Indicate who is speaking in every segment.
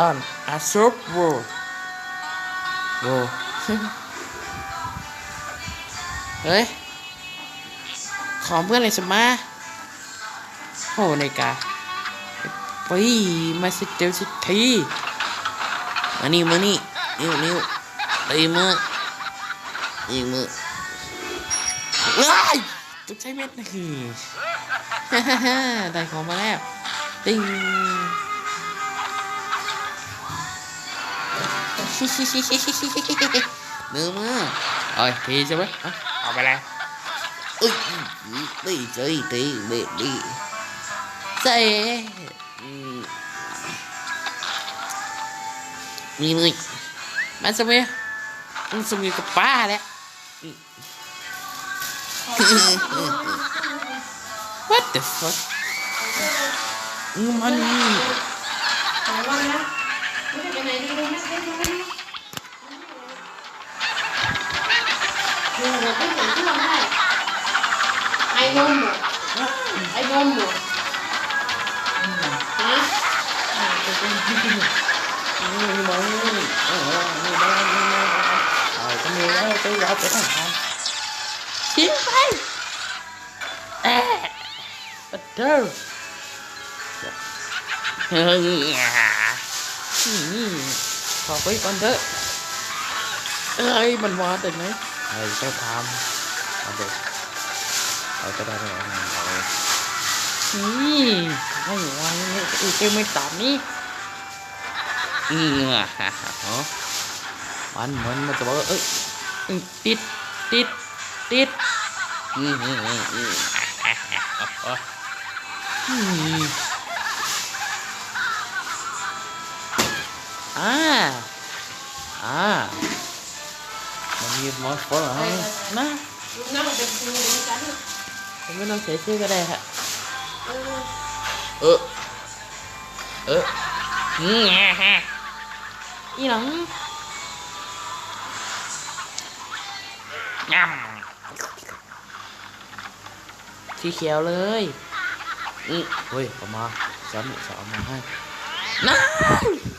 Speaker 1: ตันอาซุปโวโวเฮ้ย ขอเพื่อนเลยสมาโอ้ในกาไปมาสิเดียวสิทีมานี่มานี่นิ้วนิ้วตีมือตีมือว้ายตุ๊กใช้เม็ดนะคือได้ของมาแล้ว ติ้ง มือมือเอ้ยทีใช่ไหมอะเอาไปแล้วอุ้ยตีตีตีตีตีใส่อืมมีมือมาสมัยมันสมัยกับป้าแล้ว What the fuck อืมมัน นี่
Speaker 2: ของว่านะไม่ได้ไปไหนดีเลยนะได้ดูนะดูเราไม่เห็
Speaker 1: ขอไปก่อนเถอะเอ้ยมันมาแต่ไหนไอ้เจ้าทำเอาเด็กเอาก็ได้เลยเอาเลยนี่ไม่ไหวเนี่ยอีกไม่ตามนี่อืมอะฮะฮะอ๋อมันมันมันจะบอกว่าเอ้ยติดติดติดอืมอืมอืมอืม อะฮะฮะอ๋ออืมอ่าอ่ามันมีมอสฟอร์เหรอฮะนะ
Speaker 2: ดูนะมันเป็นครูเหมือนกัน
Speaker 1: ผมไม่ต้องเสียชื่อก็ได้ฮะ
Speaker 2: เออ
Speaker 1: เออเอออืมอะฮะอีหลังงำสีเขียวเลยอืมเฮ้ยเอามาฉันจะเอามาให้น้าร้อยจังแก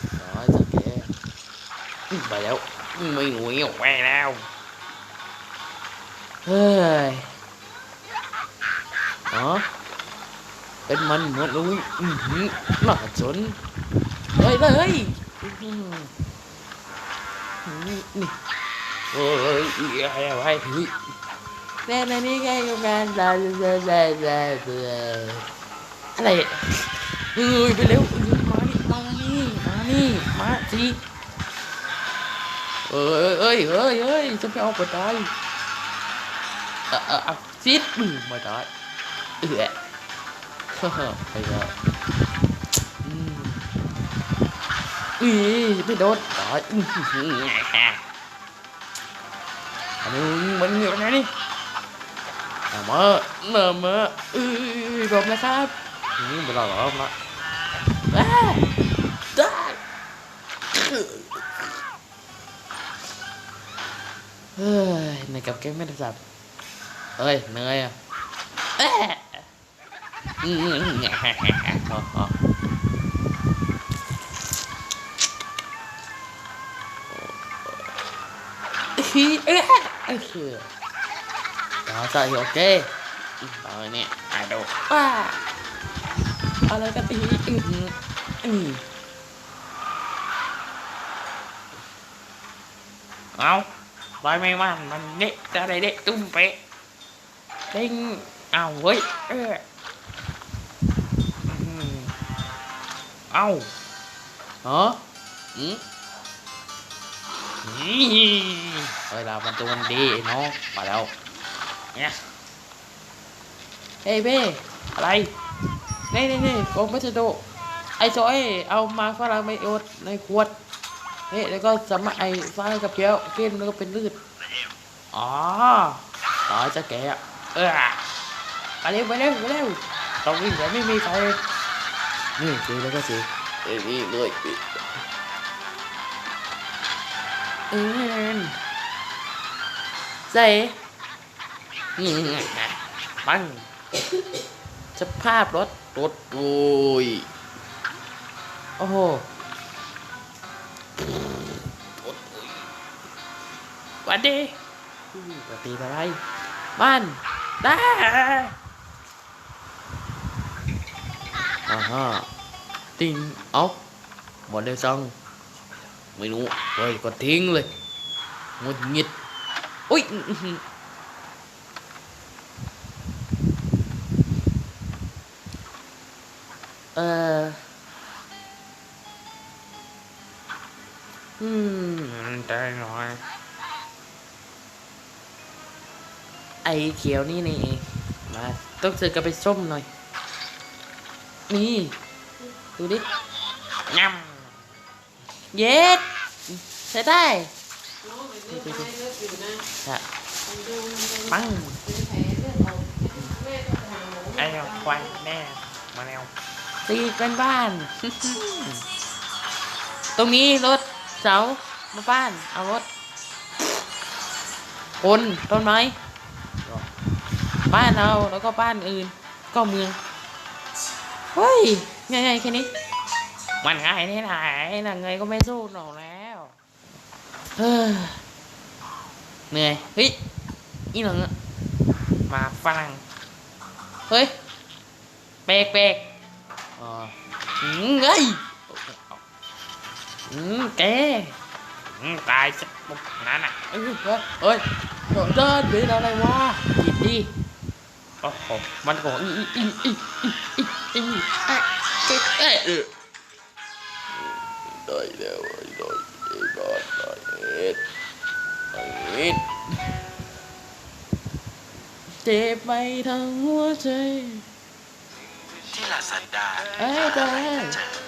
Speaker 1: อืมไปแล้วอืมไม่หนุ่ยออกไปแล้วเฮ้ยอ๋อเป็นมันเหมือนลุงอือหือน่าสน เอ้ยเอ้ยเอ้ยเอ้ยจะไปเอาไปตายเออเออเอาซิดอืมไม่ตายเออฮ่าฮ่าไปแล้วอืมอุ้ยไม่โดนตายอืมอันนี้มันอยู่ไหนนี่เอามาเมื่อเมื่ออุ้ยรบนะครับอืมไม่รอหรอกละอ้ได้ เฮ้ยในกับแก๊งไม่ได้สับเอ้ยเหนื่อยอะเอ๊ะอืมอืมอือ๋ออ๋อฮีเอ๊ะเอ๊ะต่อใส่โอเคต่อเนี่ยอะดูว้าอะไรกันอีอืมอืมเอา ไปไม่มันมันเด็กอะไรเด็กตุ้มเป๊ะเด้งเอาเว้ยเออเอาเหรออืมนี่เวลามันตัวมันดีน้องไปแล้วเนี่ยเฮ้ยเบ้อะไรนี่นี่นี่โกมัสโดไอ้โซเอเอามาฝรั่งไม่อดในขวด เฮ้ยแล้วก็สามารถไอ้ฟ้ากับเกี๊ยวกินแล้วก็เป็นลืดอ๋อต่อจะแกะเออไปเร็วไปเร็วไปเร็วตรงนี้เดี๋ยวไม่มีใครนี่ซื้อแล้วก็ซื้อเอ้ยนี่เลยเอ็นใส่อืมปังสภาพรถรถโอ้ยโอ้โห โอ๊ยหวันดีอุ้ยปฏิอะไรบ้านได้อ่าฮะติงเอาบอลเดซังไม่รู้เฮ้ยก็ทิ้งเลยงดงิดอุ้ยอื้อหือ อออืมใจหน่อย ไอเขียวนี่นี่เองมาต้องซื้อกระไปส้มหน่อย นี่ ดูดิยำเย็ดใช้ได้
Speaker 2: น้องมันเลือดไปเลือดอยู่นะ
Speaker 1: ค่ะ
Speaker 2: มันดูมันดู
Speaker 1: ปัง
Speaker 2: ไอ
Speaker 1: ไอ้ควันแน่มาแล้วตีกันบ้าน ตรงนี้รถ เสามาบ้าน เอารถคนต้นไม้ บ้านเราแล้วก็บ้านอื่น ก็เมือง เฮ้ยง่ายๆแค่นี้ มันง่ายที่ไหนนะไงก็ไม่สู้หนอกแล้วเฮ้ยเหนื่อย เฮ้ย อีหนังอะมาฝรั่ง เฮ้ยเปกเปกอ๋ออืมเอ้ย อืมแกตายสักปุ๊บนั่นน่ะเอ้ยเฮ้ยเดินเดินเป็นอะไรวะหยิบดิโอ้โหมันก็อีอีอีอีอีอีอีอะเอ๊เอ๊ะเออได้แล้วไอ้ได้ไอ้บอสได้เอ็ดไอ้เอ็ดเจ็บไปทั้งหัวใจ
Speaker 3: ที่ลาซาดา
Speaker 1: เอ้ย
Speaker 3: หา